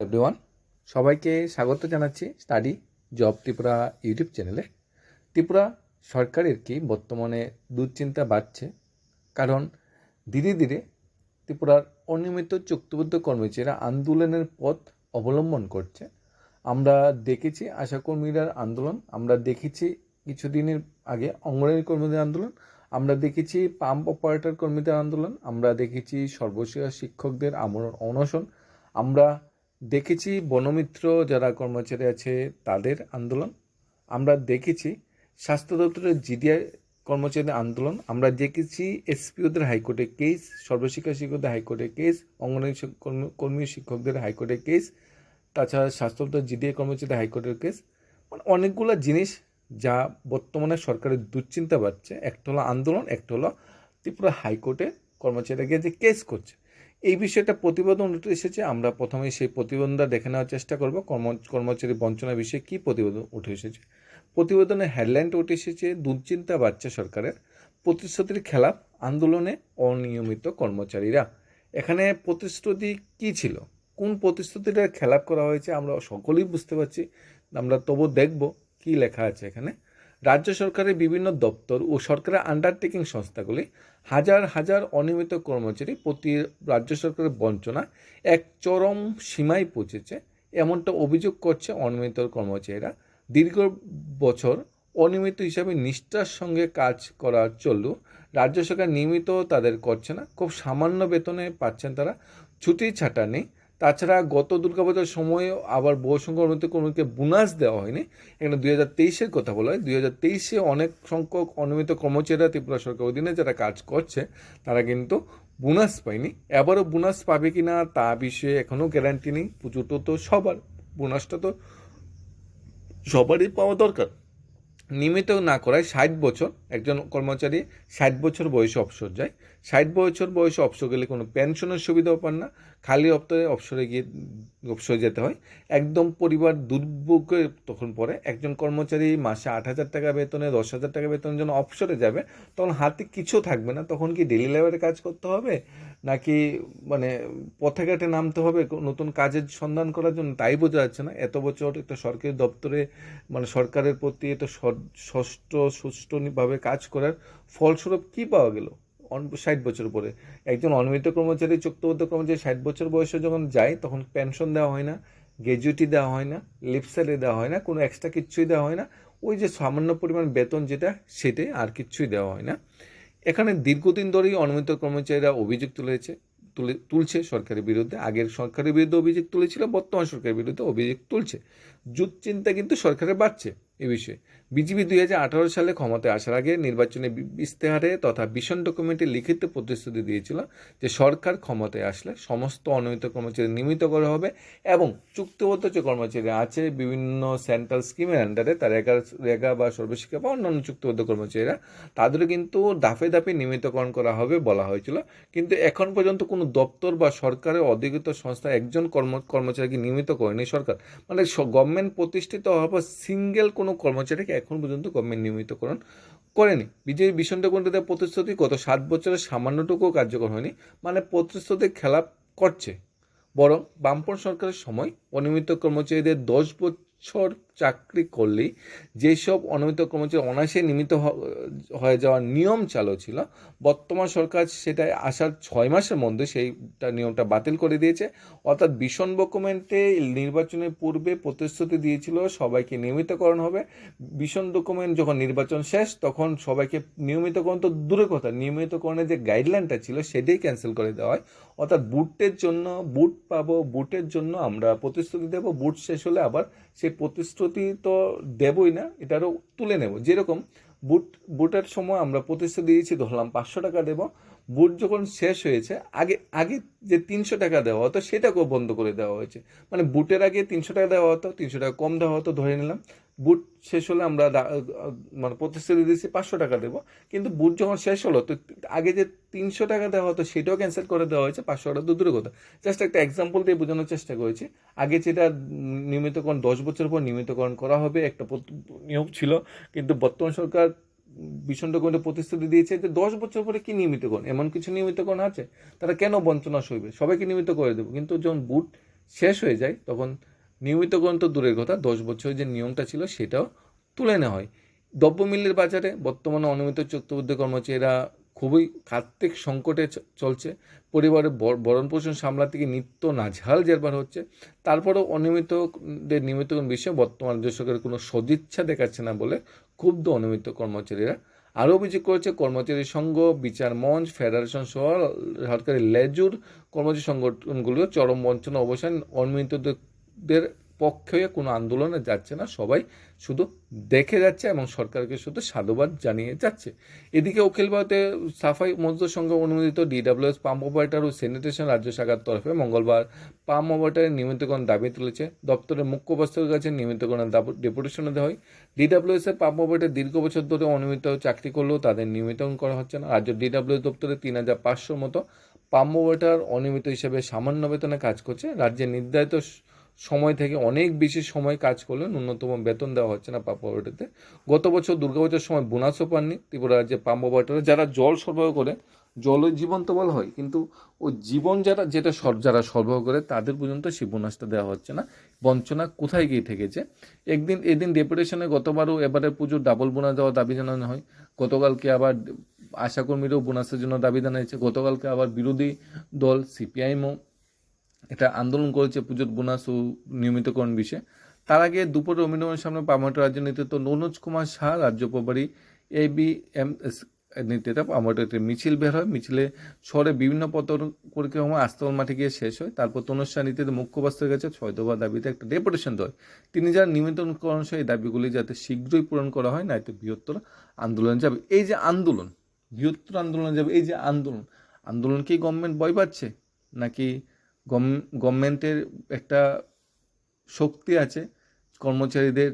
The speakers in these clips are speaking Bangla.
এভরিওয়ান সবাইকে স্বাগত জানাচ্ছি স্টাডি জব ত্রিপুরা ইউটিউব চ্যানেলে। ত্রিপুরা সরকারের কি বর্তমানে দুশ্চিন্তা বাড়ছে? কারণ ধীরে ধীরে ত্রিপুরার অনিয়মিত চুক্তিবদ্ধ কর্মচারীরা আন্দোলনের পথ অবলম্বন করছে। আমরা দেখেছি আশাকর্মীরা আন্দোলন, আমরা দেখেছি কিছুদিনের আগে অঙ্গনওয়াড়ি কর্মীদের আন্দোলন, আমরা দেখেছি পাম্প অপারেটর কর্মীদের আন্দোলন, আমরা দেখেছি সর্বশেষ শিক্ষকদের আমরণ অনশন, আমরা দেখেছি বনমিত্র যারা কর্মচারী আছে, তাদের আন্দোলন। আমরা দেখেছি স্বাস্থ্য দপ্তরের জিডিআই কর্মচারীদের আন্দোলন। আমরা দেখেছি এসপিওদের হাইকোর্টে কেস, সর্বশিক্ষা শিক্ষকদের হাইকোর্টে কেস, অঙ্গনওয়াড়ি কর্মী শিক্ষকদের হাইকোর্টে কেস, তাছাড়া স্বাস্থ্য দপ্তর জিডিআই কর্মচারীদের হাইকোর্টের কেস। মানে অনেকগুলো জিনিস যা বর্তমানে সরকারের দুশ্চিন্তা বাড়ছে। একটা হলো আন্দোলন, একটা হলো ত্রিপুরা হাইকোর্টে কর্মচারীরা গিয়ে যে কেস করছে। এই বিষয়টা প্রতিবেদন উঠে এসেছে, আমরা প্রথমেই সেই প্রতিবেদনটা দেখে নেওয়ার চেষ্টা করব। কর্ম, কর্মচারী বঞ্চনা বিষয়ে কী প্রতিবেদন উঠে এসেছে? প্রতিবেদনের হেডলাইনটা উঠে এসেছে, দুশ্চিন্তা বাড়ছে সরকারের, প্রতিশ্রুতির খেলাপ, আন্দোলনে অনিয়মিত কর্মচারীরা। এখানে প্রতিশ্রুতি কী ছিল? কোন প্রতিশ্রুতিটা খেলাপ করা হয়েছে আমরা সকলেই বুঝতে পারছি। আমরা তবু দেখব কি লেখা আছে এখানে। রাজ্য সরকারের বিভিন্ন দপ্তর ও সরকারের আন্ডারটেকিং সংস্থাগুলি হাজার হাজার অনিয়মিত কর্মচারী প্রতি রাজ্য সরকারের বঞ্চনা এক চরম সীমায় পৌঁছেছে। এমনটা অভিযোগ করছে অনিয়মিত কর্মচারীরা। দীর্ঘ বছর অনিয়মিত হিসাবে নিষ্ঠার সঙ্গে কাজ করার চললেও রাজ্য সরকার নিয়মিত তাদের করছে না। খুব সামান্য বেতনে পাচ্ছেন তারা। ছুটি ছাটা নেই তাছাড়া গত দুর্গাপূজার সময়ে আবার বহু সংখ্যক কর্মীকে বোনাস দেওয়া হয়নি। এখানে দুই হাজার তেইশের কথা বলা হয়। দুই হাজার তেইশে অনেক সংখ্যক অনিয়মিত কর্মচারীরা ত্রিপুরা সরকার অধীনে যারা কাজ করছে, তারা কিন্তু বোনাস পায়নি। এবারও বোনাস পাবে কি না তা বিষয়ে এখনও গ্যারান্টি নেই। পুজো তো তো সবার, বোনাসটা তো সবারই পাওয়া দরকার। নিয়মিত না করায় ষাট বছর, একজন কর্মচারী ষাট বছর বয়সে অবসর যায়। ষাট বছর বয়সে অবসর গেলে কোনো পেনশনের সুবিধাও পান না। খালি অপ্তরে অবসরে গিয়ে অবসরে যেতে হয়। একদম পরিবার দুর্ভোগে তখন পরে একজন কর্মচারী মাসে আট হাজার টাকা বেতনে, দশ হাজার টাকা বেতনের জন্য অবসরে যাবে, তখন হাতে কিছু থাকবে না। তখন কি ডেলি লেবারে কাজ করতে হবে? নাকি মানে পথে ঘাটে নামতে হবে নতুন কাজের সন্ধান করার জন্য? তাই বোঝা যাচ্ছে না। এত বছর একটা সরকারি দপ্তরে মানে সরকারের প্রতি ষ- ষষ্ঠ সুষ্ঠুভাবে কাজ করার ফলস্বরূপ কি পাওয়া গেল? ষাট বছর পরে। একজন অনিয়মিত কর্মচারী, চুক্তিবদ্ধ কর্মচারী ষাট বছর বয়সে যখন যায়, তখন পেনশন দেওয়া হয় না গ্র্যাজুইটি দেওয়া হয় না, লিপ স্যালারি দেওয়া হয় না, কোনো এক্সট্রা কিচ্ছুই দেওয়া হয় না। ওই যে সামান্য পরিমাণ বেতন যেটা, সেটাই আর কিচ্ছুই দেওয়া হয় না। এখানে দীর্ঘদিন ধরেই অনিয়মিত কর্মচারীরা অভিযোগ তুলেছে, তুলে, তুলছে সরকারের বিরুদ্ধে। আগের সরকারের বিরুদ্ধে অভিযোগ তুলেছিল, বর্তমান সরকারের বিরুদ্ধে অভিযোগ তুলছে। জুট চিন্তা কিন্তু সরকারের বাড়ছে। এ বিষয়ে। বিজেপি দুই হাজার আঠারো সালে ক্ষমতায় আসার আগে নির্বাচনী ইস্তেহারে তথা ভীষণ ডকুমেন্টে লিখিত প্রতিশ্রুতি দিয়েছিল যে সরকার ক্ষমতায় আসলে সমস্ত অনিয়মিত কর্মচারী নিয়মিত করা হবে এবং চুক্তিবদ্ধ যে কর্মচারী আছে, বিভিন্ন সেন্ট্রাল স্কিমের আন্ডারে তার রেগা রেগা বা সর্বশিক্ষা বা অন্যান্য চুক্তিবদ্ধ কর্মচারীরা, তাদেরও কিন্তু দাফে দাফে নিয়মিতকরণ করা হবে বলা হয়েছিল। কিন্তু এখন পর্যন্ত কোনো দপ্তর বা সরকারের অধিকৃত সংস্থা একজন কর্ম কর্মচারীকে নিয়মিত করেনি সরকার। মানে গভর্নমেন্ট প্রতিষ্ঠিত হওয়ার সিঙ্গেল কোনো কর্মচারীকে এখন পর্যন্ত গভর্নমেন্ট নিয়মিতকরণ করেনি। বিজেপি ভীষণ ডকুমেন্টে প্রতিশ্রুতি, গত সাত বছরের সামান্যটুকুও কার্যকর হয়নি। মানে প্রতিশ্রুতি খেলাপ করছে। বরং বামপন সরকারের সময় অনিয়মিত কর্মচারীদের দশ বছর চাকরি করলেই যেসব অনিয়মিত কর্মচারী অনায়াসে নিয়মিত হ- হয়ে যাওয়ার নিয়ম চালু ছিল, বর্তমান সরকার সেটা আসার ছয় মাসের মধ্যে সেইটা নিয়মটা বাতিল করে দিয়েছে। অর্থাৎ ভীষণ ডকুমেন্টে নির্বাচনের পূর্বে প্রতিশ্রুতি দিয়েছিল সবাইকে নিয়মিতকরণ হবে। ভীষণ ডকুমেন্ট যখন নির্বাচন শেষ, তখন সবাইকে নিয়মিতকরণ তো দূরের কথা, নিয়মিতকরণের যে গাইডলাইনটা ছিল সেটাই ক্যান্সেল করে দেওয়া হয়। অর্থাৎ বুটের জন্য, বুট পাবো, বুটের জন্য আমরা প্রতিশ্রুতি দেবো, বুট শেষ হলে আবার সেই প্রতিশ্রুতি তো দেবই না এটারও তুলে নেব। যেরকম বুট, বুটের সময় আমরা প্রতিশ্রুতি দিয়েছি, ধরলাম পাঁচশো টাকা দেব। বুট যখন শেষ হয়েছে, আগে আগে যে তিনশো টাকা দেওয়া হতো, সেটাকেও বন্ধ করে দেওয়া হয়েছে। মানে বুটের আগে তিনশো টাকা দেওয়া হতো, তিনশো টাকা কম দেওয়া হতো, ধরে নিলাম। বুট শেষ হলে আমরা মানে প্রতিশ্রুতি দিয়েছি পাঁচশো টাকা দেবো। কিন্তু বুট যখন শেষ হলো, তো আগে যে তিনশো টাকা দেওয়া হতো, সেটাও ক্যান্সেল করে দেওয়া হয়েছে পাঁচশো টাকা। তো দূরের কথা। জাস্ট একটা এক্সাম্পল দিয়ে বোঝানোর চেষ্টা করেছি। আগে যেটা নিয়মিতকরণ, দশ বছর পর নিয়মিতকরণ করা হবে, একটা নিয়ম ছিল। কিন্তু বর্তমান সরকার ভীষণ ডকুমেন্টে প্রতিশ্রুতি দিয়েছে যে দশ বছর পরে কি নিয়মিতকরণ? এমন কিছু নিয়মিতকরণ আছে? তারা কেন বঞ্চনা সইবে? সবাইকে নিয়মিত করে দেবো। কিন্তু যখন বুট শেষ হয়ে যায়, তখন নিয়মিতকরণ তো দূরের কথা, দশ বছরের যে নিয়মটা ছিল সেটাও তুলে নেওয়া হয়। দ্রব্যমূল্যের বাজারে বর্তমানে অনিয়মিত চুক্তিবদ্ধ কর্মচারীরা খুবই কার্তিক সংকটে চলছে। পরিবারের বর- ভরণ পোষণ সামলাতে গিয়ে নিত্য নাঝাল জেরবার হচ্ছে। তারপরেও অনিয়মিতদের নিয়মিতকরণ বিষয়ে বর্তমান রাজ্য সরকারের কোনো সদিচ্ছা দেখাচ্ছে না বলে ক্ষুব্ধ অনিয়মিত কর্মচারীরা। আরও অভিযোগ করেছে কর্মচারী সংঘ বিচার মঞ্চ, ফেডারেশন সহ সরকারি লেজুর কর্মচারী সংগঠনগুলিও চরম বঞ্চনা অবসান অনিয়মিতদের পক্ষে কোনো আন্দোলনে যাচ্ছে না, সবাই শুধু দেখে যাচ্ছে এবং সরকারকে শুধু সাধুবাদ জানিয়ে যাচ্ছে। এদিকে অখিল ভারতে সাফাই মজদুর সংঘ অনুমোদিত ডিডাব্লিউএস পাম্প অপারেটর ও স্যানিটেশন রাজ্য শাখার তরফে মঙ্গলবার পাম্প অপারেটরের নিয়মিতকরণ দাবি তুলেছে। দপ্তরের মুখ্য মুখ্যবস্তুর কাছে নিয়মিতকরণের ডেপুটেশনে দেওয়া হয়। ডিডাব্লিউএস এর পাম্প অপারেটর দীর্ঘ বছর ধরে অনিয়মিত চাকরি করলেও তাদের নিয়মিতকরণ করা হচ্ছে না। রাজ্য ডিডাব্লিউএস দপ্তরে তিন হাজার পাঁচশোর মতো পাম্প অপারেটর অনিয়মিত হিসেবে সামান্য বেতনে কাজ করছে। রাজ্যের নির্ধারিত সময় থেকে অনেক বেশি সময় কাজ করলে ন্যূনতম বেতন দেওয়া হচ্ছে না পাম্প অপারেটরতে গত বছর দুর্গাপূজার সময় বোনাসও পাননি ত্রিপুরা রাজ্যে পাম্প অপারেটর যারা জল সরবরাহ করে, জলই জীবন তো বলা হয়, কিন্তু ও জীবন যারা, যেটা সর- যারা সরবরাহ করে, তাদের পর্যন্ত সেই বোনাসটা দেওয়া হচ্ছে না। বঞ্চনা কোথায় গিয়ে থেকেছে? একদিন, এদিন ডেপুটেশনে গতবারও এবারে পুজোর ডাবল বোনাস দেওয়ার দাবি জানানো হয়। গতকালকে আবার আশাকর্মীরাও বোনাসের জন্য দাবি জানিয়েছে। গতকালকে আবার বিরোধী দল সিপিআইএমও এটা আন্দোলন করেছে পুজোর বোনাস ও নিয়মিতকরণ বিষয়ে তার আগে দুপুরে অভিনয়ের সামনে পামোটা রাজ্য নেতৃত্ব ননোজ কুমার শাহ রাজ্য প্রভারী এ বি এম এস নেতৃত্বে পামোটা একটি মিছিল বের হয়। মিছিলে শহরে বিভিন্ন পথ পরিক্রমা আস্তল মাঠে গিয়ে শেষ হয় তারপর তনুষ্ঠা নীতিতে মুখ্যবাস্তের কাছে ছয় দফা দাবিতে একটা ডেপুটেশন দেয় তিনি যারা নিয়মিতকরণ সহ এই দাবিগুলি যাতে শীঘ্রই পূরণ করা হয় নয়তো বৃহত্তর আন্দোলন যাবে এই যে আন্দোলন বৃহত্তর আন্দোলন যাবে এই যে আন্দোলন আন্দোলন কি গভর্নমেন্ট বই পাচ্ছে নাকি গভর্নমেন্টের একটা শক্তি আছে কর্মচারীদের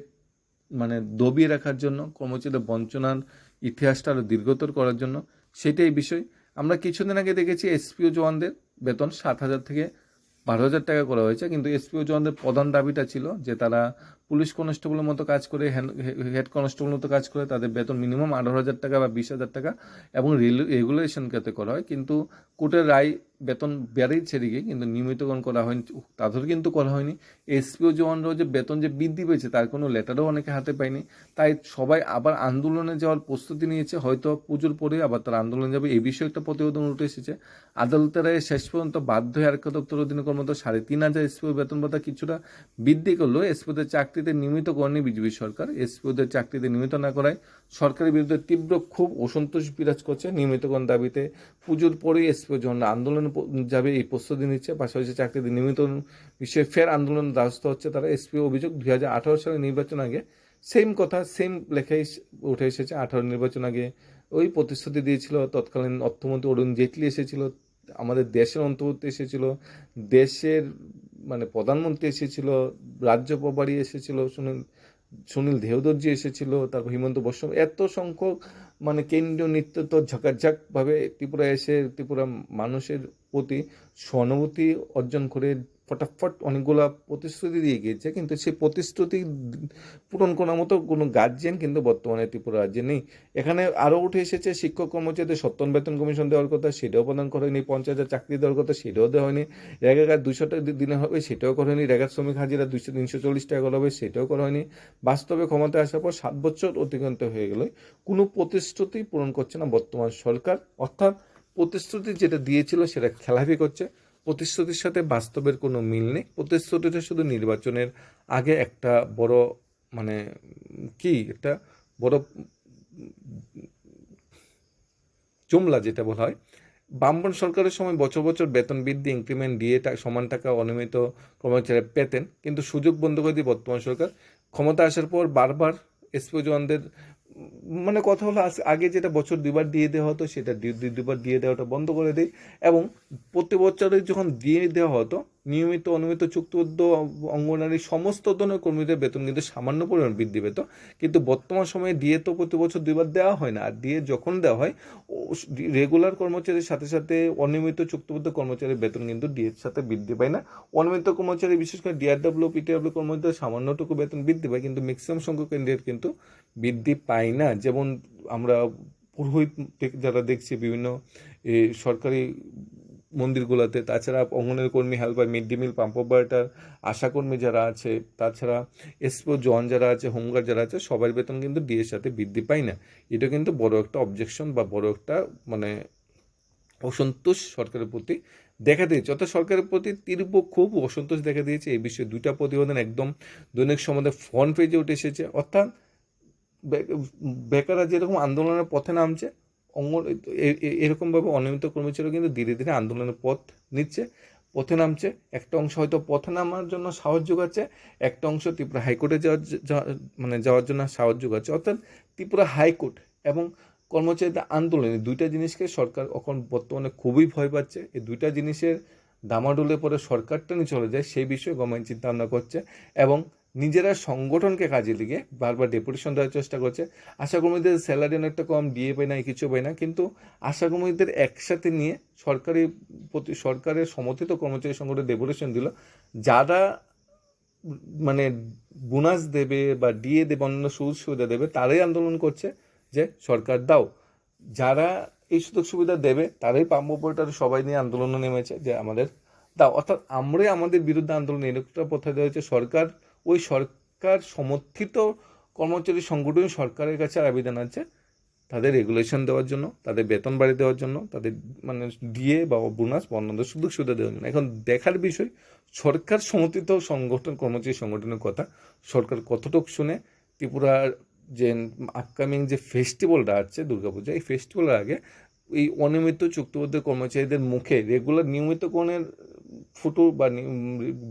মানে দবিয়ে রাখার জন্য, কর্মচারীদের বঞ্চনার ইতিহাসটা আরও দীর্ঘতর করার জন্য। সেটাই বিষয়। আমরা কিছুদিন আগে দেখেছি এসপিও জওয়ানদের বেতন সাত হাজার থেকে বারো হাজার টাকা করা হয়েছে। কিন্তু এসপিও জওয়ানদের প্রধান দাবিটা ছিল যে তারা পুলিশ কনস্টেবলের মতো কাজ করে হেড কনস্টেবলের মতো কাজ করে, তাদের বেতন মিনিমাম আঠারো হাজার টাকা বা বিশ হাজার টাকা এবং রেগুলেশন যাতে করা হয়। কিন্তু কোর্টের রায় বেতন বেড়েছে দিকে কিন্তু নিয়মিতকরণ করা হয়নি তাদের কিন্তু করা হয়নি। এসপিও জওয়ানরাও যে বেতন যে বৃদ্ধি পেয়েছে, তার কোনো লেটারও অনেকে হাতে পায়নি। তাই সবাই আবার আন্দোলনে যাওয়ার প্রস্তুতি নিয়েছে। হয়তো পুজোর পরে আবার তারা আন্দোলনে যাবে। এই বিষয়ে একটা প্রতিবেদন উঠে এসেছে। আদালতের শেষ পর্যন্ত বাধ্য হয়ে আরেক দপ্তর অধীনে কর্মরত সাড়ে তিন হাজার এসপিও বেতন ভাতা কিছুটা বৃদ্ধি করলেও এসপিওদের চাকরিতে নিয়মিত করেনি বিজেপি সরকার। এসপিওদের চাকরিতে নিয়মিত না করায় সরকারের বিরুদ্ধে তীব্র খুব অসন্তোষ বিরাজ করছে নিয়মিতকরণ দাবিতে। পুজোর পরেই এসপিও যখন আন্দোলন যাবে, এই প্রস্তুতি নিচ্ছে। পাশাপাশি চাকরিতে নিয়মিত বিষয়ে ফের আন্দোলন দ্বারস্থ হচ্ছে তারা। এসপিও অভিযোগ, দুই সালের নির্বাচন আগে সেম কথা সেম লেখাই উঠে এসেছে। আঠারো নির্বাচন আগে ওই প্রতিশ্রুতি দিয়েছিল। তৎকালীন অর্থমন্ত্রী অরুণ জেটলি এসেছিল। আমাদের দেশের অন্তর্ভুক্ত এসেছিল। দেশের মানে প্রধানমন্ত্রী এসেছিল রাজ্য প্রভারী এসেছিল, সুনীল সুনীল দেহদর্জি এসেছিল, তারপর হিমন্ত বস্য এত সংখ্যক মানে কেন্দ্রীয় নেতৃত্ব ঝাঁকাঝাঁকভাবে ত্রিপুরা এসে, ত্রিপুরা মানুষের প্রতি সহানুভূতি অর্জন করে ফটাফট অনেকগুলা প্রতিশ্রুতি দিয়ে গিয়েছে, কিন্তু সেই প্রতিশ্রুতি পূরণ করার মতো কোনো গার্জিয়ান কিন্তু বর্তমানে ত্রিপুরা রাজ্যে নেই। এখানে আরও উঠে এসেছে শিক্ষক কর্মচারীদের সত্তর বেতন কমিশন দেওয়ার কথা, সেটাও প্রদান করা হয়নি পঞ্চায়েতের চাকরি দেওয়ার কথা, সেটাও দেওয়া হয়নি। রেগাকার দুশো টাকা দিনে হবে, সেটাও করা হয়নি। রেগার শ্রমিক হাজিরা দুশো তিনশো চল্লিশ টাকা করা হবে, সেটাও করা হয়নি। বাস্তবে ক্ষমতায় আসার পর সাত বছর অতিক্রান্ত হয়ে গেল। কোনো প্রতিশ্রুতি পূরণ করছে না বর্তমান সরকার। অর্থাৎ প্রতিশ্রুতি যেটা দিয়েছিল সেটা খেলাপি করছে। প্রতিশ্রুতির সাথে বাস্তবের কোনো মিল নেই। প্রতিশ্রুতিটা শুধু নির্বাচনের আগে একটা বড় মানে কি একটা বড় জুমলা যেটা বলা হয়। বামপন সরকারের সময় বছর বছর বেতন বৃদ্ধি ইনক্রিমেন্ট দিয়ে সমান টাকা অনিয়মিত কর্মচারী পেতেন। কিন্তু সুযোগ বন্ধ করে দিয়ে বর্তমান সরকার ক্ষমতা আসার পর বারবার এসপিও জওয়ানদের মানে কথা হলো আগে যেটা বছর দুবার দিয়ে দেওয়া হতো, সেটা দুবার দিয়ে দেওয়াটা বন্ধ করে দেয় এবং প্রতি বছরে যখন দিয়ে দেওয়া হতো নিয়মিত অনিয়মিত চুক্তিবদ্ধ অঙ্গনারী সমস্ত ধরনের কর্মীদের বেতন কিন্তু সামান্য পরিমাণ বৃদ্ধি পেত। কিন্তু বর্তমান সময়ে দিয়ে তো প্রতি বছর দুইবার দেওয়া হয় না। আর দিয়ে যখন দেওয়া হয় রেগুলার কর্মচারীর সাথে সাথে অনিয়মিত চুক্তিবদ্ধ কর্মচারীর বেতন কিন্তু ডিএর সাথে বৃদ্ধি পায় না। অনিয়মিত কর্মচারী, বিশেষ করে ডিআরডব্লিউ পিটিডব্লিউ কর্মচারীদের সামান্যটুকু বেতন বৃদ্ধি পায়, কিন্তু ম্যাক্সিমাম সংখ্যক ক্যান্ডিডেট কিন্তু বৃদ্ধি পায় না। যেমন আমরা পুরোহিত, যারা দেখছি বিভিন্ন সরকারি মন্দিরগুলোতে। তাছাড়া অঙ্গনের কর্মী helper mid day meal pump operator আশাকর্মী যারা আছে, তাছাড়া এসপো জন যারা আছে হোমগার্ড যারা আছে, সবার বেতন কিন্তু ডিএর সাথে বৃদ্ধি পায় না। এটা কিন্তু বড় একটা অবজেকশন বা বড় একটা মানে অসন্তোষ সরকারের প্রতি দেখা দিয়েছে। অর্থাৎ সরকারের প্রতি তীব্র খুব অসন্তোষ দেখা দিয়েছে। এই বিষয়ে দুইটা প্রতিবেদন একদম দৈনিক সমাজে ফ্রন্ট পেজে উঠে এসেছে। অর্থাৎ বেকাররা যেরকম আন্দোলনের পথে নামছে অঙ্গ এরকমভাবে অনিয়মিত কর্মচারীরা কিন্তু ধীরে ধীরে আন্দোলনের পথ নিচ্ছে, পথে নামছে। একটা অংশ হয়তো পথে নামার জন্য সাহস যোগাচ্ছে, একটা অংশ ত্রিপুরা হাইকোর্টে যাওয়ার মানে যাওয়ার জন্য সাহস যোগাচ্ছে। অর্থাৎ ত্রিপুরা হাইকোর্ট এবং কর্মচারীদের আন্দোলন দুইটা জিনিসকে সরকার এখন বর্তমানে খুবই ভয় পাচ্ছে। এই দুইটা জিনিসের দামাডোলে পরে সরকারটা নিয়ে চলে যায়, সেই বিষয়ে গভর্নমেন্ট চিন্তা ভাবনা করছে এবং নিজেরা সংগঠনকে কাজে লিগে বারবার ডেপুটেশন দেওয়ার চেষ্টা করছে। আশাকর্মীদের স্যালারি অনেকটা কম দিয়ে পায় না, কিছু পায় না, কিন্তু আশাকর্মীদের একসাথে নিয়ে সরকারি প্রতি, সরকারের সমর্থিত কর্মচারী সংগঠন ডেপুটেশন দিল। যারা মানে বোনাস দেবে বা ডিএ দেবে অন্য সুযোগ সুবিধা দেবে, তারাই আন্দোলন করছে যে সরকার দাও। যারা এই সুযোগ সুবিধা দেবে, তারাই পাম্পটা সবাই নিয়ে আন্দোলনে নেমেছে যে আমাদের দাও। অর্থাৎ আমরাই আমাদের বিরুদ্ধে আন্দোলন, এরকমটা কথা দেওয়া হয়েছে সরকার ওই সরকার সমর্থিত কর্মচারী সংগঠন সরকারের কাছে আবেদন আছে তাদের রেগুলেশন দেওয়ার জন্য, তাদের বেতন বাড়িয়ে দেওয়ার জন্য, তাদের মানে ডিএ বা বোনাস বা অন্যান্য সুযোগ সুবিধা দেওয়ার জন্য। এখন দেখার বিষয়, সরকার সমর্থিত সংগঠন, কর্মচারী সংগঠনের কথা, সরকার কতটুকু শুনে ত্রিপুরার যে আপকামিং যে ফেস্টিভ্যালটা আছে, দুর্গাপূজা, এই ফেস্টিভ্যালের আগে এই অনিয়মিত চুক্তিবদ্ধ কর্মচারীদের মুখে রেগুলার নিয়মিতকরণের ফুটো বা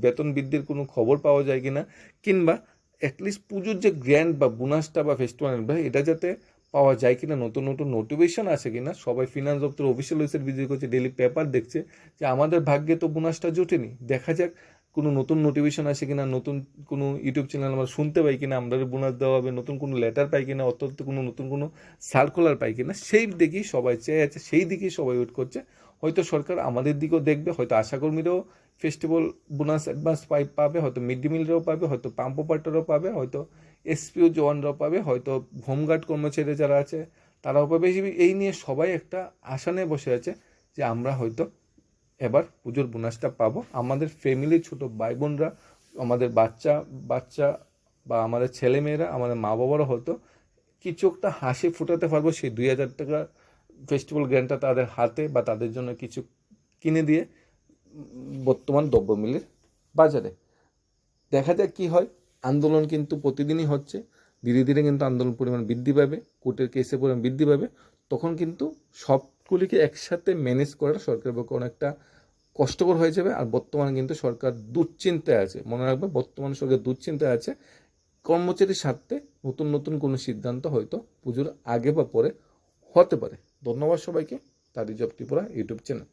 বেতন বৃদ্ধির কোনো খবর পাওয়া যায় কিনা, কিংবা অ্যাটলিস্ট পুজোর যে গ্র্যান্ড বা বোনাসটা বা ফেস্টিভ্যাল বা এটা যাতে পাওয়া যায় কিনা, নতুন নতুন নোটিফিকেশন আছে কিনা, সবাই ফিনান্স দপ্তর অফিসিয়াল ওয়েবসাইট ভিজিট করছে ডেলি পেপার দেখছে, যে আমাদের ভাগ্যে তো বোনাসটা জোটেনি। দেখা যাক কোনো নতুন নোটিফিকেশন আসে কিনা, নতুন কোনো ইউটিউব চ্যানেল আমরা শুনতে পাই কিনা আমরা বোনাস দেওয়া হবে, নতুন কোনো লেটার পাই কিনা, অত্যন্ত কোনো নতুন কোনো সার্কুলার পাই কিনা, সেই দিকেই সবাই চেয়ে আছে, সেই দিকেই সবাই ওয়েট করছে। হয়তো সরকার আমাদের দিকেও দেখবে, হয়তো আশাকর্মীরাও ফেস্টিভ্যাল বোনাস অ্যাডভান্স পাই, পাবে, হয়তো মিড ডে মিলরাও পাবে, হয়তো পাম্প অপারেটরও পাবে, হয়তো এসপিও জওয়ানরাও পাবে, হয়তো হোমগার্ড কর্মচারী যারা আছে, তারাও পাবে। এই নিয়ে সবাই একটা আশা নিয়ে বসে আছে যে আমরা হয়তো এবার পুজোর বোনাসটা পাবো। আমাদের ফ্যামিলির ছোট ভাই বোনরা আমাদের বাচ্চা বাচ্চা বা আমাদের ছেলেমেয়েরা, আমাদের মা বাবারা হয়তো কিছু একটা হাসি ফুটাতে পারব সেই দুই হাজার টাকা ফেস্টিভ্যাল গ্র্যান্ডটা তাদের হাতে বা তাদের জন্য কিছু কিনে দিয়ে বর্তমান দ্রব্যমূল্যের বাজারে। দেখা যাক কি হয়। আন্দোলন কিন্তু প্রতিদিনই হচ্ছে। ধীরে ধীরে কিন্তু আন্দোলন পরিমাণ বৃদ্ধি পাবে, কোর্টের কেসের পরিমাণ বৃদ্ধি পাবে। তখন কিন্তু সবগুলিকে একসাথে ম্যানেজ করাটা সরকারের পক্ষে অনেকটা কষ্টকর হয়ে যাবে। আর বর্তমানে কিন্তু সরকার দুশ্চিন্তায় আছে। মনে রাখবে, বর্তমান সরকার দুশ্চিন্তায় আছে। কর্মচারীর স্বার্থে নতুন নতুন কোনো সিদ্ধান্ত হয়তো পুজোর আগে বা পরে হতে পারে। ধন্যবাদ সবাইকে। তারি জব ত্রিপুরা ইউটিউব চ্যানেল।